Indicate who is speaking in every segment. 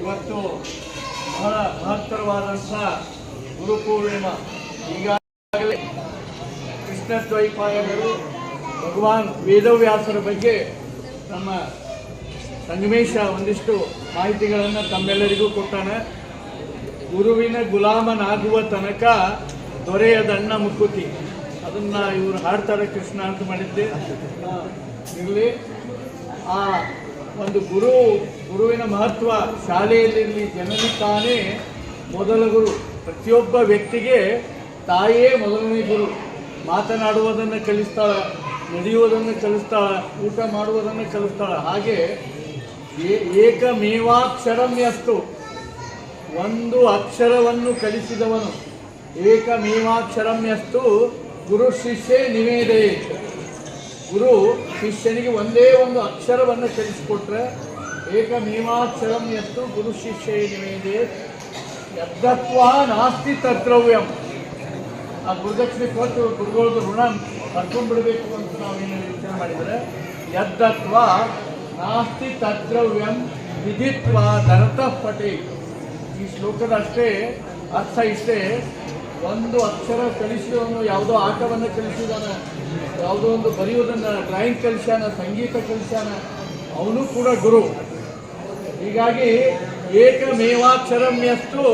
Speaker 1: ಇವತ್ತು ಬಹಳ ಮಹತ್ತರವಾದಂಥ ಗುರುಪೂರ್ಣಿಮಾ ಈಗಾಗಲೇ ಕೃಷ್ಣ ದ್ವೈಪಾಯನರು ಭಗವಾನ್ ವೇದವ್ಯಾಸರ ಬಗ್ಗೆ ನಮ್ಮ ಸಂಗಮೇಶ ಒಂದಿಷ್ಟು ಮಾಹಿತಿಗಳನ್ನು ತಮ್ಮೆಲ್ಲರಿಗೂ ಕೊಟ್ಟಾನೆ ಗುರುವಿನ ಗುಲಾಮನಾಗುವ ತನಕ ದೊರೆಯದಣ್ಣ ಮುಕ್ಕುತಿ ಅದನ್ನ ಇವರು ಹಾಡ್ತಾರೆ, ಕೃಷ್ಣ ಅಂತ ಮಾಡಿದ್ದೆ. ಇರಲಿ. ಆ ಒಂದು ಗುರು ಗುರುವಿನ ಮಹತ್ವ ಶಾಲೆಯಲ್ಲಿರಲಿ ಜನನಿ ತಾನೇ ಮೊದಲ ಗುರು. ಪ್ರತಿಯೊಬ್ಬ ವ್ಯಕ್ತಿಗೆ ತಾಯೇ ಮೊದಲನೇ ಗುರು. ಮಾತನಾಡುವುದನ್ನು ಕಲಿಸ್ತಾಳೆ, ನಡೆಯುವುದನ್ನು ಕಲಿಸ್ತಾಳೆ, ಊಟ ಮಾಡುವುದನ್ನು ಕಲಿಸ್ತಾಳೆ. ಹಾಗೆ ಏ- ಏಕಮೇವಾಕ್ಷರಂ ಯಸ್ತು ಒಂದು ಅಕ್ಷರವನ್ನು ಕಲಿಸಿದವನು. ಏಕಮೇವಾಕ್ಷರಂ ಯಸ್ತು ಗುರು ಶಿಷ್ಯೇ ನಿವೇದೇ ಗುರು ಶಿಷ್ಯನಿಗೆ ಒಂದೇ ಒಂದು ಅಕ್ಷರವನ್ನು ಕಲಿಸಿಕೊಟ್ರೆ ಏಕಮೇವಾಕ್ಷರಂ ಎತ್ತು ಗುರು ಶಿಷ್ಯ ನಿವೇದೇ ಯದ್ದತ್ವ ನಾಸ್ತಿ ತದ್ರವ್ಯಂ ಆ ಗುರುದಕ್ಷಿಣೆ ಕೊಟ್ಟು ಗುರುಗಳದ್ದು ಋಣ ಕರ್ಕೊಂಡ್ಬಿಡಬೇಕು ಅಂತ ನಾವೇನು ಯೋಚನೆ ಮಾಡಿದರೆ ಯದ್ದತ್ವ ನಾಸ್ತಿ ತದ್ರವ್ಯಂ ವಿಧಿತ್ವ ಧರತಃ ಈ ಶ್ಲೋಕದ ಅಷ್ಟೇ ಅರ್ಥ ಇಷ್ಟೇ. ಒಂದು ಅಕ್ಷರ ಕಲಿಸಿದವನು ಯಾವುದೋ ಆಟವನ್ನು ಕಲಿಸಿದಾನೆ, ಯಾವುದೋ ಒಂದು ಬರೆಯುವುದನ್ನು, ಡ್ರಾಯಿಂಗ್ ಕಲಿಸ್ಯಾನ, ಸಂಗೀತ ಕಲಿಸ್ಯಾನ, ಅವನು ಕೂಡ ಗುರು. ಹೀಗಾಗಿ ಏಕಮೇವಾಕ್ಷರಮ್ಯಸ್ತು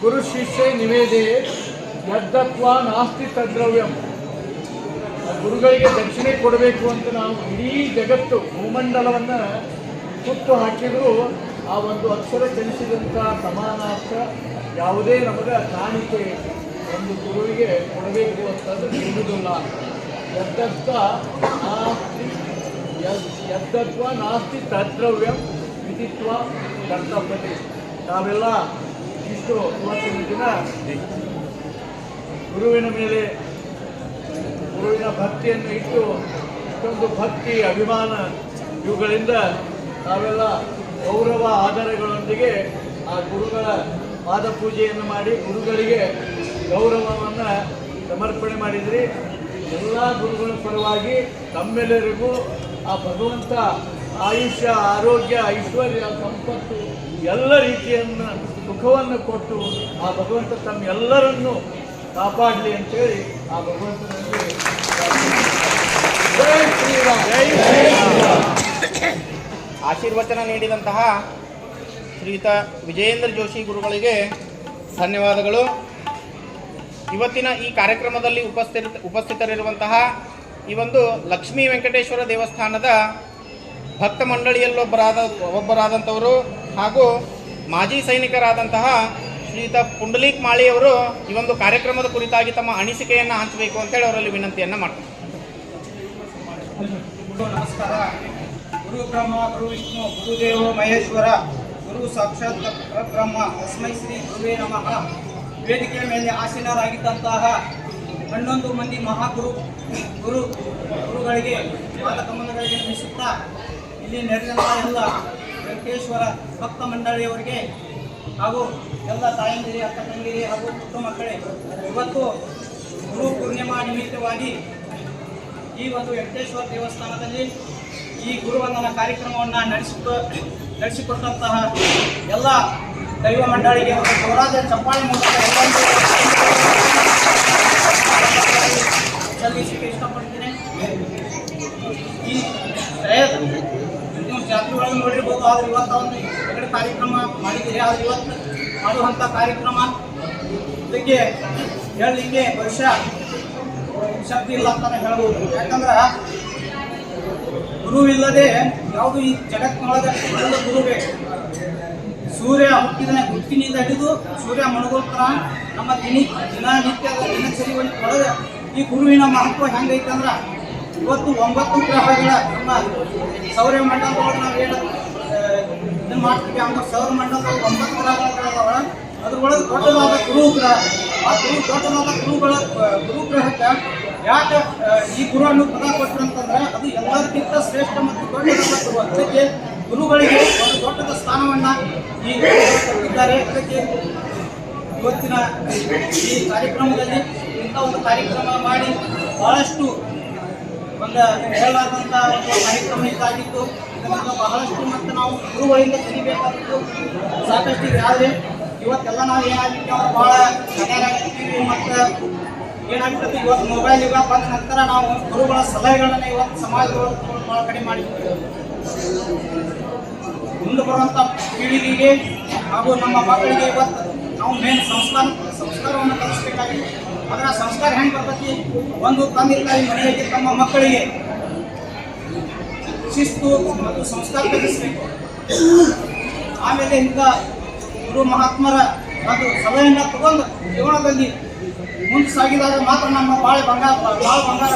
Speaker 1: ಗುರು ಶಿಷ್ಯ ನಿವೇದೇ ಯದ್ದತ್ವ ನಾಸ್ತಿ ತದ್ರವ್ಯಂ. ಗುರುಗಳಿಗೆ ದಕ್ಷಿಣೆ ಕೊಡಬೇಕು ಅಂತ ನಾವು ಇಡೀ ಜಗತ್ತು ಭೂಮಂಡಲವನ್ನು ಸುತ್ತು ಹಾಕಿದರೂ ಆ ಒಂದು ಅಕ್ಷರ ಚಲಿಸಿದಂಥ ಸಮಾನಾರ್ಥ ಯಾವುದೇ ನಮಗೆ ಕಾಣಿಕೆ ಒಂದು ಗುರುವಿಗೆ ಕೊಡಬೇಕು ಅಂತಂದು ನಿಲ್ಲುವುದಿಲ್ಲ ಯದ್ದತ್ವ ನಾಸ್ತಿ, ಯದ್- ಯದ್ದತ್ವ ನಾಸ್ತಿ ತದ್ರವ್ಯಂ. ವಿಧಿತ್ವ ಕರ್ತವ್ಯತೆ ನಾವೆಲ್ಲ ಇಷ್ಟು ಇವತ್ತಿನ ದಿನ ಗುರುವಿನ ಮೇಲೆ ಗುರುವಿನ ಭಕ್ತಿಯನ್ನು ಇಟ್ಟು ಇಷ್ಟೊಂದು ಭಕ್ತಿ ಅಭಿಮಾನ ಇವುಗಳಿಂದ ನಾವೆಲ್ಲ ಗೌರವ ಆಧಾರಗಳೊಂದಿಗೆ ಆ ಗುರುಗಳ ಪಾದ ಪೂಜೆಯನ್ನು ಮಾಡಿ ಗುರುಗಳಿಗೆ ಗೌರವವನ್ನು ಸಮರ್ಪಣೆ ಮಾಡಿದ್ರಿ. ಎಲ್ಲ ಗುರುಗಳ ಪರವಾಗಿ ತಮ್ಮೆಲ್ಲರಿಗೂ ಆ ಭಗವಂತ ಆಯುಷ್ಯ ಆರೋಗ್ಯ ಐಶ್ವರ್ಯ ಸಂಪತ್ತು ಎಲ್ಲ ರೀತಿಯನ್ನು ಸುಖವನ್ನು ಕೊಟ್ಟು ಆ ಭಗವಂತ ತಮ್ಮ ತಮ್ಮೆಲ್ಲರನ್ನು ಕಾಪಾಡಲಿ ಅಂತೇಳಿ ಆ ಭಗವಂತನಲ್ಲಿ
Speaker 2: ಆಶೀರ್ವಚನ ನೀಡಿದಂತಹ ಶ್ರೀಯುತ ವಿಜಯೇಂದ್ರ ಜೋಶಿ ಗುರುಗಳಿಗೆ ಧನ್ಯವಾದಗಳು. ಇವತ್ತಿನ ಈ ಕಾರ್ಯಕ್ರಮದಲ್ಲಿ ಉಪಸ್ಥಿತ ಉಪಸ್ಥಿತರಿರುವಂತಹ ಈ ಒಂದು ಲಕ್ಷ್ಮೀ ವೆಂಕಟೇಶ್ವರ ದೇವಸ್ಥಾನದ ಭಕ್ತ ಮಂಡಳಿಯಲ್ಲೊಬ್ಬರಾದ ಒಬ್ಬರಾದಂಥವರು ಹಾಗೂ ಮಾಜಿ ಸೈನಿಕರಾದಂತಹ ಶ್ರೀಯುತ ಪುಂಡಲೀಕ್ ಮಾಳಿಯವರು ಈ ಒಂದು ಕಾರ್ಯಕ್ರಮದ ಕುರಿತಾಗಿ ತಮ್ಮ ಅನಿಸಿಕೆಯನ್ನು ಹಂಚಬೇಕು ಅಂತೇಳಿ ಅವರಲ್ಲಿ ವಿನಂತಿಯನ್ನು ಮಾಡ್ತಾರೆ
Speaker 3: ನಮಸ್ಕಾರ. ಗುರು ಬ್ರಹ್ಮ, ಗುರು ವಿಷ್ಣು ಗುರುದೇವ ಮಹೇಶ್ವರ, ಗುರು ಸಾಕ್ಷಾತ್ ಬ್ರಹ್ಮ ಅಸ್ಮೈ ಶ್ರೀ ಗುರುವೇ ನಮಃ. ವೇದಿಕೆಯ ಮೇಲೆ ಆಸೀನರಾಗಿದ್ದಂತಹ ಹನ್ನೊಂದು ಮಂದಿ ಮಹಾಗುರು, ಗುರು, ಗುರುಗಳಿಗೆ ಪಾದಕಮಲಗಳಿಗೆ ನಮಿಸುತ್ತಾ ಇಲ್ಲಿ ನೆರೆದಂತಹ ಎಲ್ಲ ವೆಂಕಟೇಶ್ವರ ಭಕ್ತ ಮಂಡಳಿಯವರಿಗೆ ಹಾಗೂ ಎಲ್ಲ ತಾಯಂದಿರಿ, ಅಕ್ಕ ತಂಗಿರಿ ಹಾಗೂ ಪುಟ್ಟ ಮಕ್ಕಳೇ, ಇವತ್ತು ಗುರು ಪೂರ್ಣಿಮಾ ನಿಮಿತ್ತವಾಗಿ ಈ ಒಂದು ವೆಂಕಟೇಶ್ವರ ದೇವಸ್ಥಾನದಲ್ಲಿ ಈ ಗುರುವಂದನ ಕಾರ್ಯಕ್ರಮವನ್ನು ನಡೆಸಿಕ ನಡೆಸಿಕೊಟ್ಟಂತಹ ಎಲ್ಲ ದೈವ ಮಂಡಳಿಗೆ ಒಂದು ಜೋರಾದ ಚಪ್ಪಾಳೆ ಮೂಲಕ ಸಲ್ಲಿಸಲಿಕ್ಕೆ ಇಷ್ಟಪಡ್ತೀನಿ ಈ ದಯ- ನೀವು ಜಾತ್ರೆ ನೋಡಿರ್ಬೋದು ಆದ್ರೆ ಇವತ್ತು ಒಂದು ಎರಡು ಕಾರ್ಯಕ್ರಮ ಮಾಡಿದ್ದೀರಿ ಆದ್ರೆ ಇವತ್ತು ಮಾಡುವಂಥ ಕಾರ್ಯಕ್ರಮ ಇದಕ್ಕೆ ಹೇಳಲಿಕ್ಕೆ ಬಹುಶಃ ಶಕ್ತಿ ಇಲ್ಲ ಅಂತಾನೆ ಹೇಳ್ಬೋದು. ಯಾಕಂದ್ರೆ ಗುರುವಿಲ್ಲದೆ ಯಾವುದು ಈ ಜಗತ್ತಿನೊಳಗೆ ಎಲ್ಲ ಗುರು ಸೂರ್ಯ ಹುಟ್ಟಿದ ಹುಟ್ಟಿನಿಂದ ಹಿಡಿದು ಸೂರ್ಯ ಮುಳುಗೋತ್ರ ನಮ್ಮ ದಿನ ದಿನನಿತ್ಯದ ದಿನಚರಿ ಒಳಗೆ ಈ ಗುರುವಿನ ಮಹತ್ವ ಹೆಂಗೈತೆ ಇವತ್ತು ಒಂಬತ್ತು ಗ್ರಹಗಳ ನಮ್ಮ ಸೌರ್ಯ ಮಂಡಲದೊಳಗೆ ನಾವು ಇದನ್ನು ಮಾಡ್ತೀವಿ ಅಂದ್ರೆ ಸೌರ ಮಂಡಲದಲ್ಲಿ ಒಂಬತ್ತು ಗ್ರಹಗಳದಾವ ಅದ್ರೊಳಗೆ ದೊಡ್ಡದಾದ ಗುರು ಗ್ರಹ ಆ ಗುರು ದೊಡ್ಡದಾದ ಗುರುಗಳ ಗುರು ಗ್ರಹಕ್ಕೆ ಯಾಕೆ ಈ ಗುರುವನ್ನು ಪದ ಕೊಟ್ಟರು ಅಂತಂದ್ರೆ ಅದು ಎಲ್ಲರಿಗಿಂತ ಶ್ರೇಷ್ಠ ಮತ್ತು ದೊಡ್ಡದಾದ ಗುರು. ಅದಕ್ಕೆ ಗುರುಗಳಿಗೆ ಒಂದು ದೊಡ್ಡದ ಸ್ಥಾನವನ್ನು ಈ ಕೊಟ್ಟಿದ್ದಾರೆ. ಅದಕ್ಕೆ ಇವತ್ತಿನ ಈ ಕಾರ್ಯಕ್ರಮದಲ್ಲಿ ಇಂಥ ಒಂದು ಕಾರ್ಯಕ್ರಮ ಮಾಡಿ ಬಹಳಷ್ಟು ಒಂದು ಹೇಳಲಾದಂಥ ಒಂದು ಕಾರ್ಯಕ್ರಮ ಇದಾಗಿತ್ತು. ಬಹಳಷ್ಟು ಮತ್ತು ನಾವು ಗುರುಗಳಿಂದ ಕಲಿಬೇಕಾಗಿತ್ತು ಸಾಕಷ್ಟು ಇದೆ. ಆದರೆ ಇವತ್ತೆಲ್ಲ ನಾವು ಏನಾಗಿತ್ತು ಅವ್ರು ಭಾಳ ಹನ್ನೆರಡಾಗಿರ್ತೀವಿ ಮತ್ತು ಏನಾಗ್ತದೆ ಇವತ್ತು ಮೊಬೈಲ್ ಯುಗ ಬಂದ ನಂತರ ನಾವು ಗುರುಗಳ ಸಲಹೆಗಳನ್ನು ಇವತ್ತು ಸಮಾಜದೊಳಗೆ ಭಾಳ ಕಡಿಮೆ ಮಾಡಿಬಿಟ್ಟಿದ್ದೇವೆ ಮುಂದೆ ಬರುವಂಥ ಪೀಳಿಗೆಗೆ ಹಾಗೂ ನಮ್ಮ ಮಕ್ಕಳಿಗೆ ಇವತ್ತು ನಾವು ಮೇನ್ ಸಂಸ್ಕಾರ, ಸಂಸ್ಕಾರವನ್ನು ಕಲಿಸ್ಬೇಕಾಗಿದೆ. ಅದರ ಸಂಸ್ಕಾರ ಹೆಂಗೆ ಬರ್ತೈತಿ? ಒಂದು ತಂದೆ ತಾಯಿ ಮನೆಯಲ್ಲಿ ತಮ್ಮ ಮಕ್ಕಳಿಗೆ ಶಿಸ್ತು ಮತ್ತು ಸಂಸ್ಕಾರ ಕಲಿಸಬೇಕು ಆಮೇಲೆ ಇಂಥ ಗುರು ಮಹಾತ್ಮರ ಅದು ಸಲಹೆಯನ್ನು ತಗೊಂಡು ಜೀವನದಲ್ಲಿ ಮುಂದೆ ಸಾಗಿದಾಗ ಮಾತ್ರ ನಮ್ಮ ಬಾಳೆ ಬಂಗಾರ ಬಾಳೆ ಬಂಗಾರ